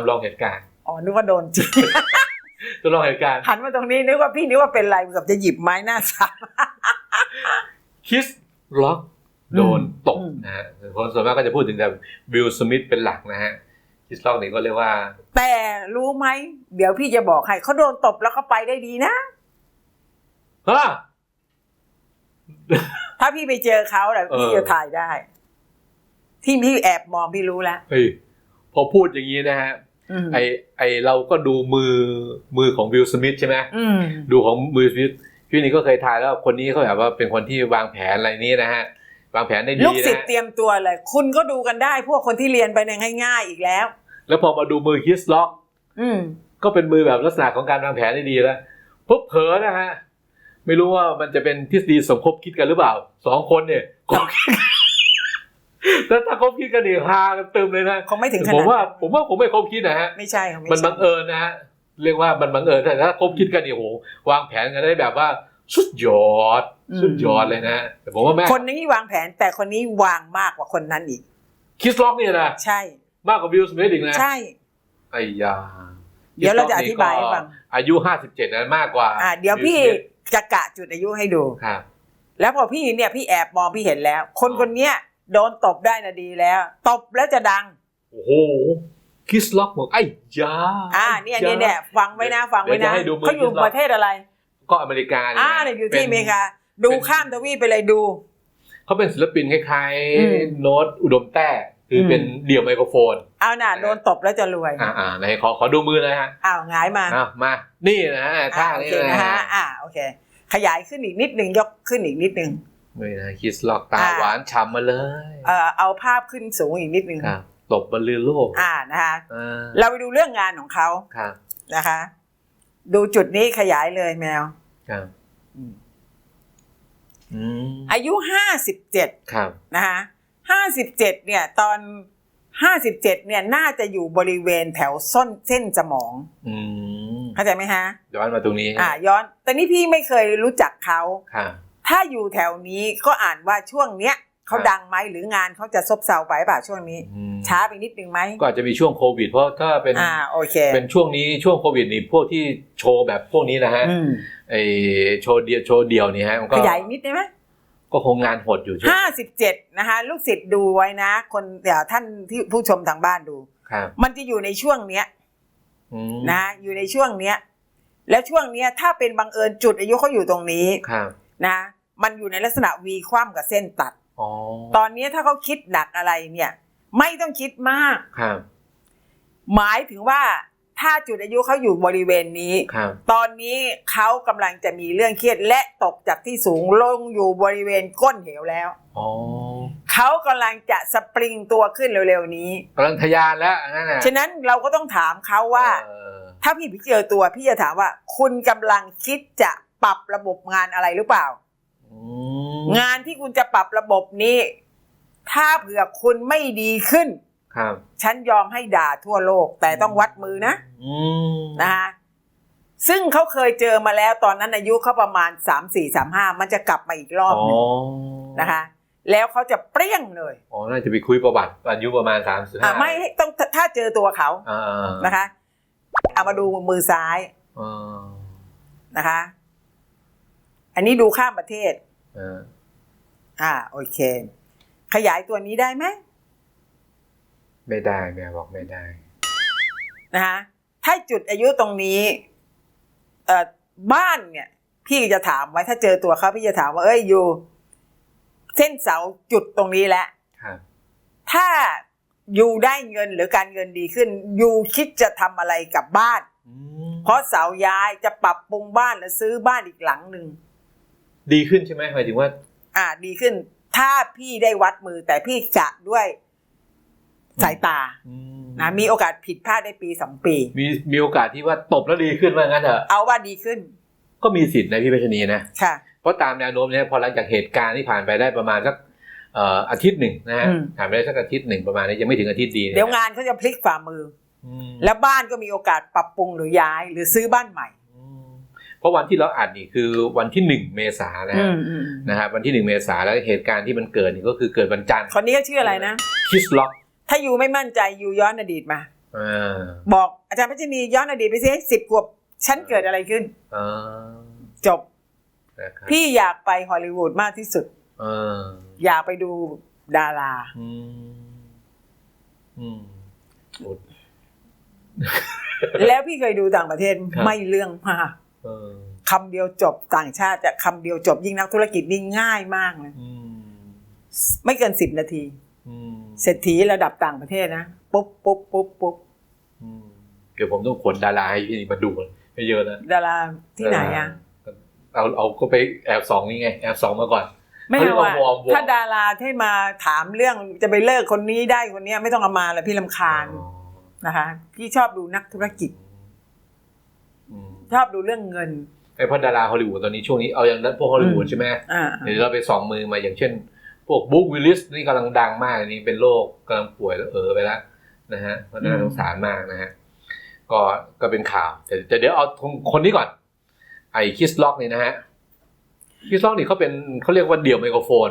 มวยโอ้มวยจำลองเหตุการณ์อ๋อนึกว่าโดนจริงจำลองเหตุการณ์หันมาตรงนี้นึกว่าพี่นึกว่าเป็นไรเกือบจะหยิบไม้หน้าสามคิสล็อกโดนตบอืมนะฮะคนส่วนมากก็จะพูดถึงแต่บิลสมิธเป็นหลักนะฮะคิสล็อกนี่ก็เรียกว่า แต่รู้ไหม เดี๋ยวพี่จะบอกให้เขาโดนตบแล้วเขาไปได้ดีนะฮะถ้าพี่ไปเจอเขาแหละเออพี่จะถ่ายได้ ที่พี่แอบมองพี่รู้แล้วเฮ้ยพอพูดอย่างนี้นะฮะอืม ไอไอเราก็ดูมือมือของวิลสมิธใช่ไหมอืมดูของมือสมิธพี่นี่ก็เคยทายแล้วคนนี้เขาแบบว่าเป็นคนที่วางแผนอะไรนี้นะฮะวางแผนได้ดีลูกศิษนะย์เตรียมตัวเลย คุณก็ดูกันได้ พวกคนที่เรียนไปในง่ายๆอีกแล้ว แล้วพอมาดูมือคิสล็อกอืมก็เป็นมือแบบลักษณะของการวางแผนได้ดีแล้วปุ๊บเผลอนะฮะไม่รู้ว่ามันจะเป็นทฤษฎีสมคบคิดกันหรือเปล่าสองคนเนี่ย คบคิดแต่ถ้าคบคิดกันนี่ฮากันเติมเลยนะคงไม่ถึงขผนาดมว่านั้นผมว่าผมไม่คบคิดนะฮะไม่ใช่ค่ะไมันบังใช่เอิญนะฮะเรียกว่ามันบังเอิญแต่ถ้าคบคิดกันนี่โหวางแผนกันได้แบบว่าสุดยอดสุดยอดเลยนะแต่ผมว่าแม่คนนี้วางแผนแต่คนนี้วางมากกว่าคนนั้นอีกคิสล็อกเนี่ยนะใช่ มากกว่าวิลสมิธอีกนะใช่ไอ้ยาเดี๋ยวเราจะอธิบายให้ฟังอายุห้าสิบเจ็ดนะมากกว่า อ่า เดี๋ยวพี่วิลสมิธจะกะจุดอายุให้ดูครับแล้วพอพี่เนี่ยพี่แอบมองพี่เห็นแล้ว คนคนเนี้ย โดนตบได้นะดีแล้ว ตบแล้วจะดัง โอ้โหคิสล็อกบอกไอ้ยาอ่าเนี่ยเนี่ยเนี่ยฟังไว้นะฟังไว้เดี๋ยวนะจะให้ดูมือเขาอยู่ Kiss Rock ประเทศอะไร ก็อเมริกาเนี่ยอ่านะเนี่ยอยู่ที่อเมริกาเป็นดูข้ามทวีปไปเลยดู เขาเป็นศิลปินคล้ายอืมๆโน้ตอุดมแต้คืออมเป็นเดี่ยวไมโครโฟน เอาน่ะโดนตบแล้วจะรวย อ่าอ่าไหนขอขอดูมือหนะฮะอ้าวหงายมาอ้าวมา นี่นะฮะท่าอ่าโอนี้เคนะนะฮะฮะอ่าโอเค ขยายขึ้นอีกนิดหนึ่งยกขึ้นอีกนิดหนึ่ง นี่นะคิสล็อกตาอ่าหวานฉ่ำมาเลยเอ่อเอาภาพขึ้นสูงอีกนิดหนึ่งครับตบบรรลือโลก อ่านะคะอ่าเราไปดูเรื่องงานของเขาครับนะคะ ดูจุดนี้ขยายเลยแมวครับอืมอืมอายุห้าสิบเจ็ดครับนะคะห้าสิบเจ็ดเนี่ย ตอนห้าสิบเจ็ดเนี่ย น่าจะอยู่บริเวณแถวส้นเส้นสมองอืมเข้าใจไหมฮะ ย้อนมาตรงนี้ อ่า ย้อน แต่นี่พี่ไม่เคยรู้จักเขาครับ ถ้าอยู่แถวนี้ก็อ่านว่าช่วงเนี้ยเขาครับดังไหมหรืองานเขาจะซบเซาไปเปล่าช่วงนี้อืมช้าไปนิดนึงไหมก็อาจจะมีช่วงโควิด เพราะถ้าเป็นอ่าโอเคเป็นช่วงนี้ช่วงโควิดนี่พวกที่โชว์แบบพวกนี้นะฮะอืมไอโชว์เดียวโชว์เดียวนี่ฮะมันขก็ยายนิดได้ไหมก็คงงานหดอยู่ช่วงห้าสิบเจ็ดนะคะลูกศิษย์ดูไว้นะ คนเดี๋ยวท่านที่ผู้ชมทางบ้านดูครับมันจะอยู่ในช่วงเนี้ยอืมนะอยู่ในช่วงเนี้ย แล้วช่วงเนี้ยถ้าเป็นบังเอิญจุดอายุเขาอยู่ตรงนี้ครับนะ มันอยู่ในลักษณะวีคว่ำกับเส้นตัดอ๋อตอนนี้ถ้าเขาคิดหนักอะไรเนี่ย ไม่ต้องคิดมาก ครับ หมายถึงว่าถ้าจุดอายุเขาอยู่บริเวณนี้ ครับ ตอนนี้เขากำลังจะมีเรื่องเครียดและตกจากที่สูงลงอยู่บริเวณก้นเหวแล้ว อ๋อเขากำลังจะสปริงตัวขึ้นเร็วๆนี้ กำลังทะยานแล้วนั่นน่ะฉะนั้นเราก็ต้องถามเขาว่า เออถ้าพี่พี่เจอตัวพี่จะถามว่า คุณกำลังคิดจะปรับระบบงานอะไรหรือเปล่าอืม งานที่คุณจะปรับระบบนี้ ถ้าเผื่อคุณไม่ดีขึ้น ครับ ฉันยอมให้ด่าทั่วโลก แต่ต้องวัดมือนะอืมนะคะซึ่งเขาเคยเจอมาแล้วตอนนั้นอายุเขาประมาณ3 4 3 5มันจะกลับมาอีกรอบอ๋อหนึงนะคะ แล้วเขาจะเปรี้ยงเลยอ๋อน่าจะไปคุยประวัติอายุประมาณสามสิบอะห้าไม่ต้องถ้าเจอตัวเขาอ่านะคะเอามาดูมือซ้ายอ่านะคะ อันนี้ดูข้ามประเทศ อ่าอ่าโอเค ขยายตัวนี้ได้ไหมไม่ได้แม่บอกไม่ได้นะคะถ้าจุดอายุตรงนี้เอ่อบ้านเนี่ย พี่จะถามไว้ถ้าเจอตัวเขาพี่จะถามว่าเอ้ยอยู่ เส้นเสาจุดตรงนี้แหละครับถ้าอยู่ได้เงินหรือการเงินดีขึ้น อยู่คิดจะทำอะไรกับบ้านอืมเพราะเสาย้ายจะปรับปรุงบ้านหรือซื้อบ้านอีกหลังหนึ่ง ดีขึ้นใช่ไหมหมายถึงว่า อ่าดีขึ้น ถ้าพี่ได้วัดมือ แต่พี่จะด้วยสายตาอืมนะมีโอกาสผิดพลาดได้ปีสองปี มีมีโอกาสที่ว่าตบแล้วดีขึ้นว่างั้นเถอะเอาว่าดีขึ้น ก็มีสิทธิ์นะพี่เพชรนีนะค่ะเพราะตามแนวโน้มเนี่ยพอหลังจากเหตุการณ์ที่ผ่านไปได้ประมาณสักเอ่ออาทิตย์หนึ่งนะฮะอืมผ่านไปได้สักอาทิตย์หนึ่งประมาณนี้ยังไม่ถึงอาทิตย์ดีนะเดี๋ยวงานเขาจะพลิกฝ่ามืออืมแล้วบ้านก็มีโอกาสปรับปรุงหรือย้าย หรือซื้อบ้านใหม่อืมเพ ราะวันที่เราอัดนี่คือวันที่หนึ่งเมษายนนะฮะอืมนะฮะวันที่หนึ่งเมษายนแล้วเหตุการณ์ที่มันเกิดนี่ก็คือเกิดวันจันทร์คนนี้ก็ชื่ออะไรนะคิสล็อก ถ้าอยู่ไม่มั่นใจอยู่ย้อนอดีตมาอ่าบอกอาจารย์พัชนีย้อนอดีตไปสิสิบขวบฉันเกิดอะไรขึ้นอ่าจบนะครับพี่อยากไปฮอลลีวูดมากที่สุดอ่าอยากไปดูดาราอืมอืมโอ้แล้วพี่เคยดูต่างประเทศครับไม่เรื่องมากเออ คำเดียวจบต่างชาติจะคำเดียวจบยิ่งนักธุรกิจนี่ง่ายมากเลยอืมไม่เกินสิบนาทีอืมเศรษฐีระดับต่างประเทศนะปุ๊บปุ๊บปุ๊บปุ๊บอืมเดี๋ยวผมต้องขนดาราให้พี่มาดูให้เยอะนะดาราที่ไหนอะเอาเอาก็ไปแอบสองนี่ไงแอบสองมาก่อนไม่เขาเรียเอากว่าอะวอร์มวอร์มถ้าดาราที่มาถามเรื่องจะไปเลิกคนนี้ได้คนเนี้ยไม่ต้องเอามาเลยพี่ลำคาญอ๋อนะคะ พี่ชอบดูนักธุรกิจอืม ชอบดูเรื่องเงินไอ้พวกดาราฮอลลีวูดตอนนี้ช่วงนี้เอาอย่างนั้นพวกฮอลลีวูดอืมใช่ไหมอ่าเดี๋ยวเราไปส่องมือมาอย่างเช่น พวกบุ๊กวิลลิสนี่กำลังดังมากอันนี้เป็นโรคกำลังป่วยแล้วเออไปแล้วนะฮะเพราะน่าสงสารมากนะฮะก็ก็เป็นข่าวแต่แต่เดี๋ยวเอาคนนี้ก่อน ไอ้คิสล็อกนี่นะฮะคิสล็อกนี่เขาเป็นเขาเรียกว่าเดี่ยวไมโครโฟน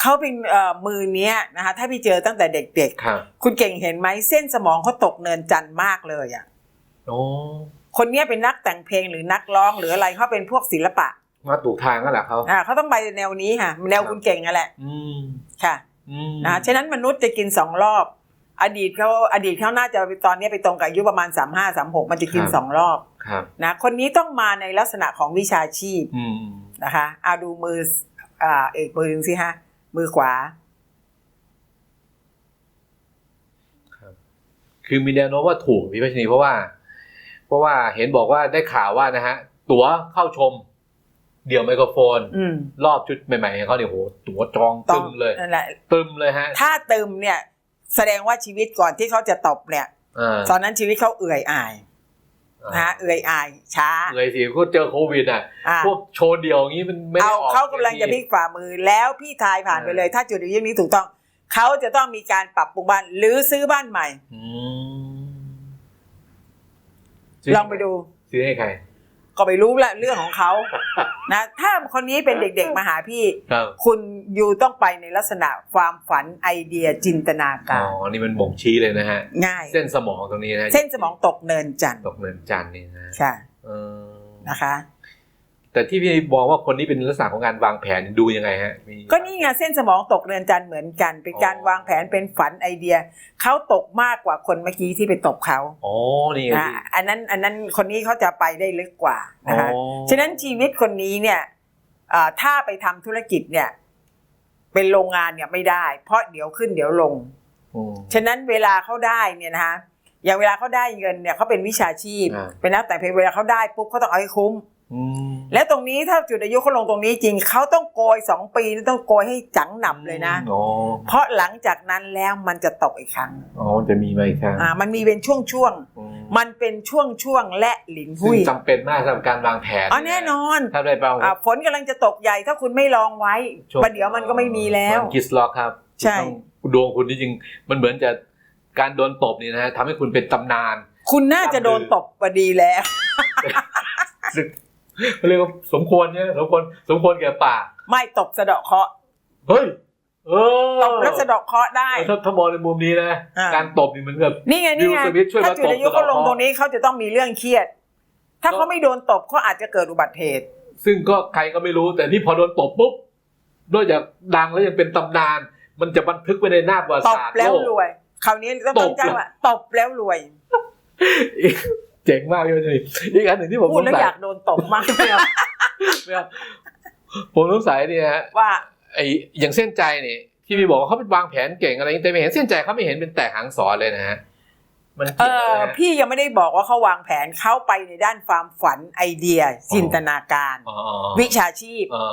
เขาเป็นเอ่อมือเนี้ยนะคะถ้าพี่เจอตั้งแต่เด็กครับๆคุณเก่งเห็นไหมเส้นสมองเขาตกเนินจันทร์มากเลยอะโอ้ คนเนี้ยเป็นนักแต่งเพลงหรือนักร้องหรืออะไรเขาเป็นพวกศิลปะมาถูกทางก็แหละเขาอ่าเขาต้องไปแนวนี้ค่ะ แนวคุณเก่งนั่นแหละ อืมค่ะอืมนะฉะนั้นมนุษย์จะกินสองรอบ อดีตเขาอดีตเขาน่าจะตอนนี้ไปตรงกับอายุประมาณสามห้าสามหกมันจะกินสองรอบครับนะคนนี้ต้องมาในลักษณะของวิชาชีพอืมนะคะอาดูมืออ่าเอกมือหนึ่งสิฮะมือขวาคือมีแนวโน้มว่าถูกพี่พัชนีเพราะว่าเพ ราะว่าเห็นบอกว่าได้ข่าวว่านะฮะ ตั๋วเข้าชม เดี่ยวไมโครโฟนอืมรอบชุดใหม่ๆของเขาเนี่ยโหตั๋วจองต้ตึองมเลยนั่นแหละตึมเลยฮะ ถ้าตึมเนี่ย แสดงว่าชีวิตก่อนที่เขาจะตบเนี่ยอ่าตอนนั้นชีวิตเขาเอื่อยอายนะฮะเอื่อยอายช้าเลยสิก็เจอโควิดอะอ่าพวกโชว์เดี่ยวอย่างนี้มันไม่ได้เอาออกเขากำลังจะพลิกฝ่ามือแล้วพี่ทายผ่านไปเลย ถ้าจุดยืนนี้ถูกต้อง เขาจะต้องมีการปรับปรุงบ้านหรือซื้อบ้านใหม่ อืมลองไปดู ซื้อให้ใคร ก็ไปรู้ละเรื่องของเขานะ ถ้าคนนี้เป็นเด็กๆมาหาพี่ ครับ คุณอยู่ต้องไปในลักษณะความฝันไอเดียจินตนาอ๋การอ นี่มันบ่งชี้เลยนะฮะ ง่าย เส้นสมองตรงนี้นะเส้นสมองตกเนินจันทร์ตกเหมือนจันทร์นี่นะค่ะเออนะคะ แต่ที่พี่บอกว่าคนนี้เป็นลักษณะของการวางแผนดูยังไงฮะมีก็นี่ไงเส้นสมองตกเนินจันทร์เหมือนกัน เป็นการอ๋อวางแผนเป็นฝันไอเดียเขาตกมากกว่าคนเมื่อกี้ที่ไปตบเขาอ๋อนี่ไงอะอันนั้นอันนั้นคนนี้เขาจะไปได้ลึกกว่าอ๋อนะคะฉะนั้นชีวิตคนนี้เนี่ยอ่าถ้าไปทำธุรกิจเนี่ย เป็นโรงงานเนี่ยไม่ได้ เพราะเดี๋ยวขึ้นเดี๋ยวลงอืมฉะนั้นเวลาเขาได้เนี่ยนะคะอย่างเวลาเขาได้เงินเนี่ยเขาเป็นวิชาชีพอ่าเป็นนักแต่งเพลงเวลาเขาได้ปุ๊บเขาต้องเอาให้คุ้มอืม และตรงนี้ถ้าจุดอายุเขาลงตรงนี้จริงเขาต้องโกยสองปีนี่ต้องโกยให้จังหนับเลยนะอ๋อเพราะหลังจากนั้นแล้วมันจะตกอีกครั้งอ๋อจะมีไหมครับอ่ามันมีเป็นช่วงช่วงๆอืมมันเป็นช่วงช่วงๆและหลินซึ่หุงยจำเป็นมากสำหรับการวางแผนอ๋อแน่นอนถ้าได้เปล่าอ่าฝนกำลังจะตกใหญ่ถ้าคุณไม่ลองไว้ช่วงประเดี๋ยวมันก็ไม่มีแล้วกิสล็อกครับ ใช่ต้องดวงคุณที่จริงมันเหมือนจะการโดนตบนี่นะฮะทำให้คุณเป็นตำนาน คุณน่าจะโดนตบพอดีแล้วซึ่ง เขาเรียกว่าสมควรเนี่ยสมควรสมควรแก่ปาก ไม่ตบสะเดาะเคราะห์เฮ้ยเออตบแล้วสะเดาะเคราะห์ได้ถ้าถ้ามองในมุมนี้นะอ่าการตบนี่เหมือนกับนี่ไงนี่ไงวิลสมิธช่วยมาถ้าจุดอายุตบสะเขาเดาะลงเคราะห์ตรงนี้เขาจะต้องมีเรื่องเครียด ถ้าก็เขาไม่โดนตบเขาอาจจะเกิดอุบัติเหตุ ซึ่งก็ใครก็ไม่รู้ แต่นี่พอโดนตบปุ๊บนอกจากดังแล้วยังเป็นตำนาน มันจะบันทึกไว้ในหน้าประวัติตบศาสตร์แล้วโลกรวยคราวนี้ต้องตต้อบงจ้างว่าตบแล้วรวย เจ๋งมากพี่วันนี้อีกอันหนึ่งที่ผมพูสดงแล้วสัยอยากโดนตบมากไม่เอาไม่เอาผมสงสัยเนี่ยฮะว่า ไออย่างเส้นใจนี่ที่พี่บอกว่าเขาเป็นวางแผนเก่งอะไรอย่างนี้แต่ไม่เห็นเส้นใจเขาไม่เห็นเป็นแตกหางสอนเลยนะฮะมันเอเกี่ยวอะไรอฮะพี่ยังไม่ได้บอกว่าเขาวางแผนเข้าไปในด้านความฝันไอเดีย จินตนาการ อ๋อวิชาชีพ อ๋อ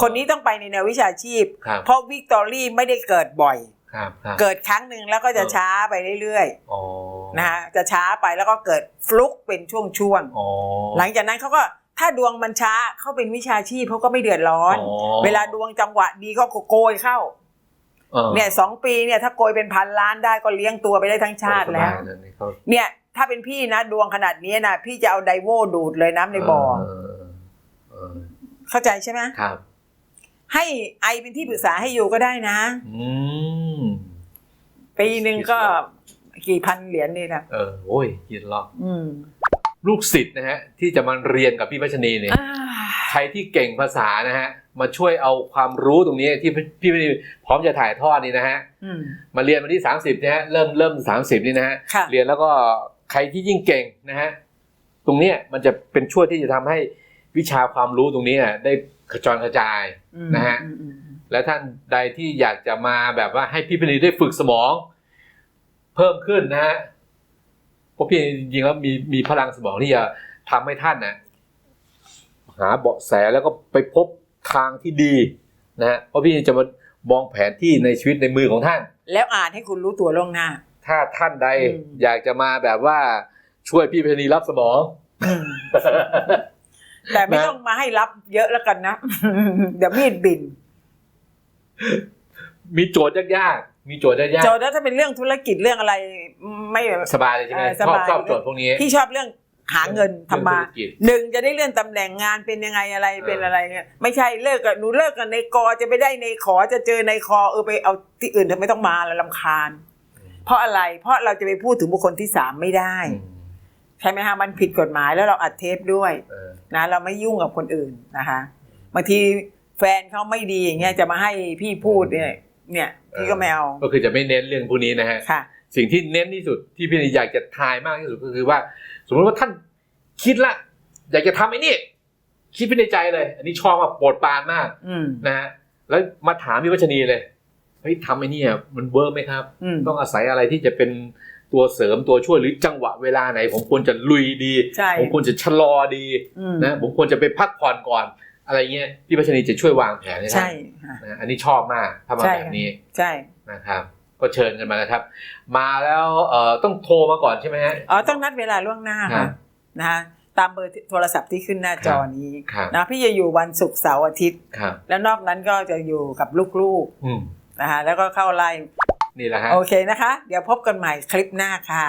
คนนี้ต้องไปในแนววิชาชีพ ครับเพราะวิกตอรี่ไม่ได้เกิดบ่อย ครับครับเกิดครั้งหนึ่งแล้วก็จะเออช้าไปเรื่อยอ๋อๆ นะฮะจะช้าไปแล้วก็เกิดฟลุกเป็นช่วงอ๋อๆหลังจากนั้นเขาก็ถ้าดวงมันช้าเขาเป็นวิชาชีพเขาก็ไม่เดือดร้อนอ๋อเวลาดวงจังหวะดีเขาก็โกยเข้าออเนี่ยสองปีเนี่ยถ้าโกยเป็นพันล้านได้ก็เลี้ยงตัวไปได้ทั้งชาติแล้วสบยนะนี่เขาเนี่ย ถ้าเป็นพี่นะดวงขนาดนี้นะพี่จะเอาไดโวดูดเลยน้ำในบ่อเออเออเข้าใจใช่ไหมครับ ให้ไอเป็นที่ปรึกษาให้อยู่ก็ได้นะอืมไปปีหนึ่งก็ กี่พันเหรียญนี่นะเออโอ้ยยินหรอกอืมลูกศิษย์นะฮะที่จะมาเรียนกับพี่พัชนีเนี่ยอ่าใครที่เก่งภาษานะฮะมาช่วยเอาความรู้ตรงนี้ที่พี่พัชนีพร้อมจะถ่ายทอดนี่นะฮะอืมมาเรียนวันที่ 30นะฮะเริ่มเริ่ม 30 นี่นะฮะค่ะเรียนแล้วก็ใครที่ยิ่งเก่งนะฮะตรงเนี้ยมันจะเป็นช่วยที่จะทำให้วิชาความรู้ตรงนี้อะได้กระจรกระจายอืมนะฮะอืมอืมอืมและท่านใดที่อยากจะมาแบบว่าให้พี่พนีได้ฝึกสมอง เพิ่มขึ้นนะฮะเพราะพี่จริงๆแล้วมีมีพลังสมองที่จะทำให้ท่านนะหาเบาะแสแล้วก็ไปพบทางที่ดีนะฮะเพราะพี่จะมามองแผนที่ในชีวิตในมือของท่าน แล้วอ่านให้คุณรู้ตัวล่วงหน้า ถ้าท่านใดอืมอยากจะมาแบบว่าช่วยพี่พนีรับสมองแต่ไม่นะต้องมาให้รับเยอะแล้วกันนะ เดี๋ยวมีดบิน มีโจทย์ยากๆ มีโจทย์ยากโจทย์แล้วถ้าเป็นเรื่องธุรกิจเรื่องอะไรไม่ๆสบายเลยใช่ไหมเออสชอบบายชอบโจทย์พวกนี้ พี่ชอบเรื่องหาเงินทำมาเรื่องธุรกิจหนึ่งจะได้เลื่อนตำแหน่งงานเป็นยังไงอะไรเออเป็นอะไรเนี่ยไม่ใช่เลิกกับหนูเลิกกับในกอจะไปได้ในขอจะเจอในคอเออไปเอาที่อื่นเธอไม่ต้องมาแล้วลำคาญ เพราะอะไรเพราะเราจะไปพูดถึงบุคคลที่สามไม่ได้อืมใช่ไหมฮะมันผิดกฎหมายแล้วเราอัดเทปด้วย เออ นะเราไม่ยุ่งกับคนอื่นนะคะบางทีแฟนเขาไม่ดีอย่างเงี้ยจะมาให้พี่พูดเนี่ยเนี่ย พี่ก็ไม่เอา ก็คือจะไม่เน้นเรื่องพวกนี้นะฮะค่ะ สิ่งที่เน้นที่สุดที่พี่อยากจะทายมากที่สุดก็คือว่า สมมติว่าท่านคิดละ อยากจะทำไอ้นี่คิดไปในใจเลย อันนี้ชอบว่าโปรดปรานมากอืมนะฮะแล้วมาถามพี่วัชนีเลยเฮ้ยทำไอ้นี่อะมันเวิร์กไหมครับอืมต้องอาศัยอะไรที่จะเป็นตัวเสริมตัวช่วยหรือจังหวะเวลาไหน ผมควรจะลุยดีใช่ผมควรจะชะลอดีอืมนะผมควรจะไปพักผ่อนก่อน อะไรเงี้ยพี่วัชนีจะช่วยวางแผนให้ท่าใช่นค่ะนะอันนี้ชอบมากถ้ามาใช่แบบนี้ใช่นะครับ ก็เชิญกันมานะครับ มาแล้วเอ่อต้องโทรมาก่อนใช่ไหมฮะอ๋อต้องนัดเวลาล่วงหน้าครัค่ะบนะคะตามเบอร์โทรศัพท์ที่ขึ้นหน้าจอนี้ครับนะพี่จะอยู่วันศุกร์เสาร์อาทิตย์ครับแล้วนอกนั้นก็จะอยู่กับลูกอืมๆนะคะแล้วก็เข้าไลน์นี่แหละฮะโอเคนะคะ เดี๋ยวพบกันใหม่คลิปหน้าค่ะ